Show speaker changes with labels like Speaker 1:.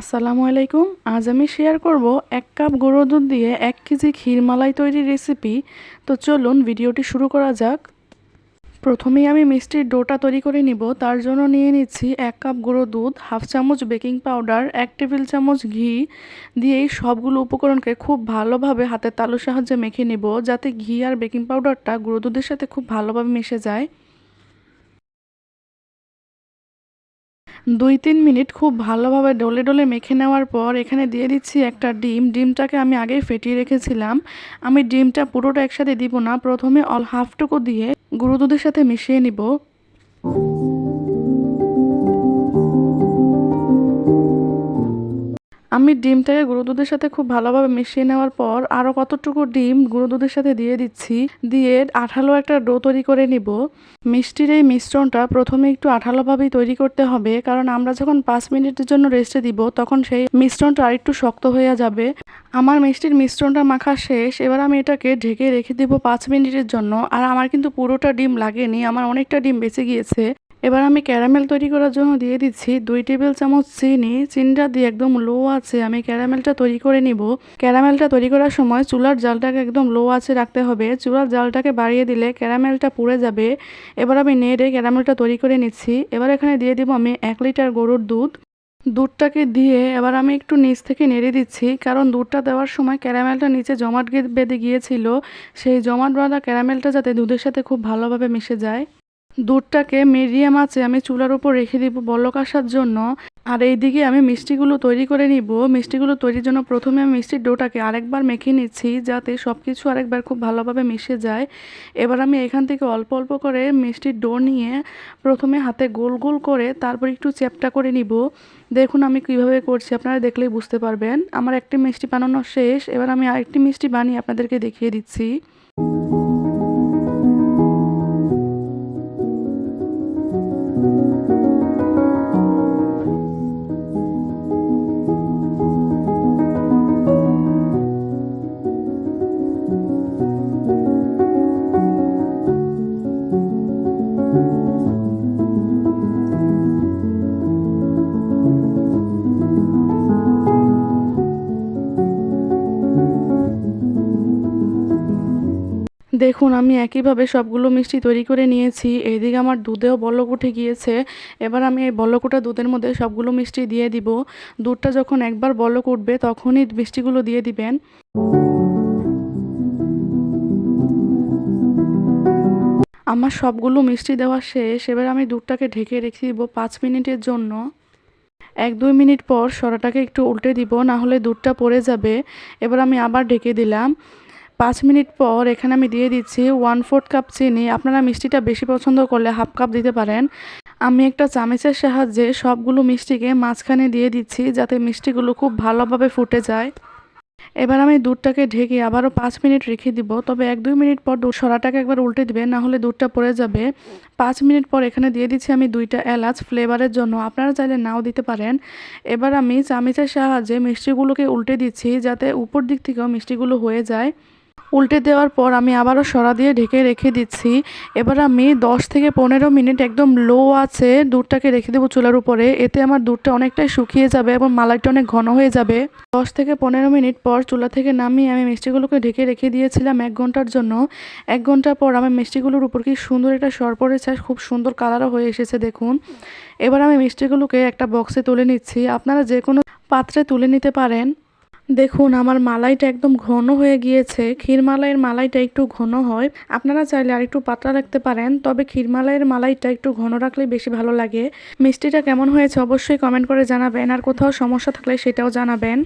Speaker 1: আসসালামু আলাইকুম। আজ আমি শেয়ার করব এক কাপ গুঁড়ো দুধ দিয়ে এক কেজি ক্ষীরমালাই তৈরির রেসিপি তো চলুন ভিডিওটি শুরু করা যাক। প্রথমেই আমি মিষ্টির ডোটা তৈরি করে নিব। তার জন্য নিয়ে নিচ্ছি এক কাপ গুঁড়ো দুধ, হাফ চামচ বেকিং পাউডার এক টেবিল চামচ ঘি দিয়ে এই সবগুলো উপকরণকে খুব ভালোভাবে হাতের তালুর সাহায্যে মেখে নিব। যাতে ঘি আর বেকিং পাউডারটা গুঁড়ো দুধের সাথে খুব ভালোভাবে মিশে যায়। দুই তিন মিনিট খুব ভালোভাবে ডলে ডলে মেখে নেওয়ার পর এখানে দিয়ে দিচ্ছি একটা ডিম। ডিমটাকে আমি আগেই ফেটিয়ে রেখেছিলাম। আমি ডিমটা পুরোটা একসাথে দিব না। প্রথমে অল হাফটুকু দিয়ে গুঁড়ো দুধের সাথে মিশিয়ে নিব। আমি ডিমটাকে গুঁড়ো দুধের সাথে খুব ভালোভাবে মিশিয়ে নেওয়ার পর আরও কতটুকু ডিম গুঁড়ো দুধের সাথে দিয়ে দিচ্ছি, দিয়ে আঠালো একটা ডো তৈরি করে নিব। মিষ্টির এই মিশ্রণটা প্রথমে একটু আঠালোভাবেই তৈরি করতে হবে, কারণ আমরা যখন পাঁচ মিনিটের জন্য রেস্টে দিব, তখন সেই মিশ্রণটা আরেকটু শক্ত হয়ে যাবে। আমার মিষ্টির মিশ্রণটা মাখা শেষ, এবার আমি এটাকে ঢেকে রেখে দিব পাঁচ মিনিটের জন্য। আর আমার কিন্তু পুরোটা ডিম লাগেনি, আমার অনেকটা ডিম বেঁচে গিয়েছে। এবার আমি ক্যারামেল তৈরি করার জন্য দিয়ে দিচ্ছি দুই টেবিল চামচ চিনি। চিনিটা দিয়ে একদম লো আছে, আমি ক্যারামেলটা তৈরি করে নিব। ক্যারামেলটা তৈরি করার সময় চুলার জালটাকে একদম লো আছে রাখতে হবে। চুলার জালটাকে বাড়িয়ে দিলে ক্যারামেলটা পুড়ে যাবে। এবার আমি নেড়ে ক্যারামেলটা তৈরি করে নিচ্ছি। এবার এখানে দিয়ে দিব আমি এক লিটার গরুর দুধ। দুধটাকে দিয়ে এবার আমি একটু নিচ থেকে নেড়ে দিচ্ছি, কারণ দুধটা দেওয়ার সময় ক্যারামেলটা নিচে জমাট বেঁধে গিয়েছিল। সেই জমাট বাঁধা ক্যারামেলটা যাতে দুধের সাথে খুব ভালোভাবে মিশে যায়। দুধটাকে মিডিয়াম আছে, আমি চুলার উপর রেখে দিব বলক আসার জন্য। আর এইদিকে আমি মিষ্টিগুলো তৈরি করে নিব। মিষ্টিগুলো তৈরির জন্য প্রথমে আমি মিষ্টির ডোটাকে আরেকবার মেখে নিচ্ছি, যাতে সব কিছু আরেকবার খুব ভালোভাবে মিশে যায়। এবার আমি এখান থেকে অল্প অল্প করে মিষ্টির ডো নিয়ে প্রথমে হাতে গোল গোল করে তারপর একটু চ্যাপটা করে নিব। দেখুন আমি কীভাবে করছি, আপনারা দেখলেই বুঝতে পারবেন। আমার একটি মিষ্টি বানানো শেষ, এবার আমি আরেকটি মিষ্টি বানিয়ে আপনাদেরকে দেখিয়ে দিচ্ছি। দেখুন, আমি একইভাবে সবগুলো মিষ্টি তৈরি করে নিয়েছি। এইদিকে আমার দুধেও বলক উঠে গিয়েছে। এবার আমি এই বলক ওঠা দুধের মধ্যে সবগুলো মিষ্টি দিয়ে দিব। দুধটা যখন একবার বলক উঠবে, তখনই মিষ্টিগুলো দিয়ে দিবেন। আমার সবগুলো মিষ্টি দেওয়া শেষ। এবার আমি দুধটাকে ঢেকে রেখে দিব পাঁচ মিনিটের জন্য। এক দুই মিনিট পর সরাটাকে একটু উল্টে দিব, না হলে দুধটা পড়ে যাবে। এবার আমি আবার ঢেকে দিলাম। পাঁচ মিনিট পর এখানে আমি দিয়ে দিচ্ছি ওয়ান ফোর্থ কাপ চিনি। আপনারা মিষ্টিটা বেশি পছন্দ করলে হাফ কাপ দিতে পারেন। আমি একটা চামচের সাহায্যে সবগুলো মিষ্টিকে মাঝখানে দিয়ে দিচ্ছি যাতে মিষ্টিগুলো খুব ভালোভাবে ফুটে যায়। এবার আমি দুধটাকে ঢেকে আবারও পাঁচ মিনিট রেখে দিব। তবে এক দুই মিনিট পর দুধ সরাটাকে একবার উল্টে দিবে না হলে দুধটা পড়ে যাবে। পাঁচ মিনিট পর এখানে দিয়ে দিচ্ছি আমি দুইটা এলাচ ফ্লেভারের জন্য। আপনারা চাইলে নাও দিতে পারেন। এবার আমি চামিচের সাহায্যে মিষ্টিগুলোকে উল্টে দিচ্ছি যাতে উপর দিক থেকেও মিষ্টিগুলো হয়ে যায়। উল্টে দেওয়ার পর আমি আবারও সরা দিয়ে ঢেকে রেখে দিচ্ছি। এবার আমি দশ থেকে পনেরো মিনিট একদম লো আছে দুধটাকে রেখে দেবো চুলার উপরে। এতে আমার দুধটা অনেকটাই শুকিয়ে যাবে এবং মালাইটা অনেক ঘন হয়ে যাবে। দশ থেকে পনেরো মিনিট পর চুলা থেকে নামিয়ে আমি মিষ্টিগুলোকে ঢেকে রেখে দিয়েছিলাম এক ঘণ্টার জন্য। এক ঘণ্টা পর আমি মিষ্টিগুলোর উপর কি সুন্দর একটা সর পড়েছে খুব সুন্দর কালারও হয়ে এসেছে দেখুন। এবার আমি মিষ্টিগুলোকে একটা বক্সে তুলে নিচ্ছি। আপনারা যে কোনো পাত্রে তুলে নিতে পারেন। দেখুন, আমার মালাইটা একদম ঘন হয়ে গিয়েছে। ক্ষীরমালাইয়ের মালাইটা একটু ঘন হয়। আপনারা চাইলে আর একটু পাতলা রাখতে পারেন, তবে ক্ষীরমালাইয়ের মালাইটা একটু ঘন রাখলেই বেশি ভালো লাগে। মিষ্টিটা কেমন হয়েছে অবশ্যই কমেন্ট করে জানাবেন, আর কোথাও সমস্যা থাকলে সেটাও জানাবেন।